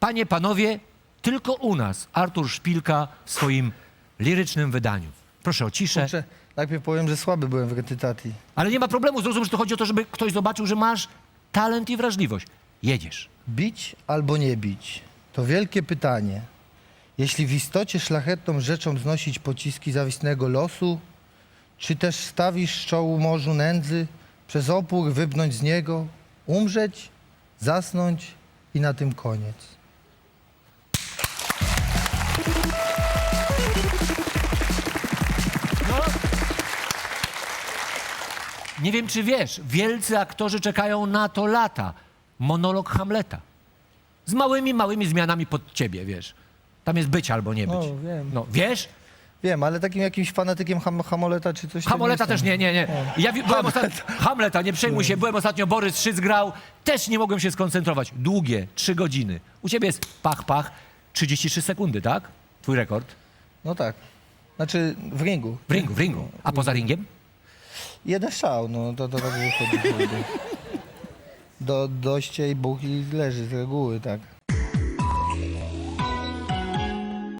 Panie, panowie, tylko u nas Artur Szpilka w swoim lirycznym wydaniu. Proszę o ciszę. Kurczę, najpierw powiem, że słaby byłem w recytacji. Ale nie ma problemu, zrozum, że to chodzi o to, żeby ktoś zobaczył, że masz talent i wrażliwość. Jedziesz. Bić albo nie bić? To wielkie pytanie. Jeśli w istocie szlachetną rzeczą znosić pociski zawistnego losu, czy też stawisz czołu morzu nędzy, przez opór wybnąć z niego, umrzeć, zasnąć i na tym koniec. Nie wiem, czy wiesz, wielcy aktorzy czekają na to lata. Monolog Hamleta. Z małymi, małymi zmianami pod ciebie, wiesz. Tam jest być albo nie być. No, wiem. No, wiesz? Wiem, ale takim jakimś fanatykiem ham Hamoleta czy coś... jestem. też nie, nie, nie. Ja wi- byłem ostatnio, Hamleta, nie przejmuj się, byłem ostatnio, Borys Szyc grał, też nie mogłem się skoncentrować. Długie, trzy godziny. U ciebie jest pach, pach, 33 sekundy, tak? Twój rekord. No tak. Znaczy w ringu. W ringu, w ringu. A poza ringiem? Jeden szał, no to, to tak wychodzi. Do, doście i buch i leży z reguły, tak.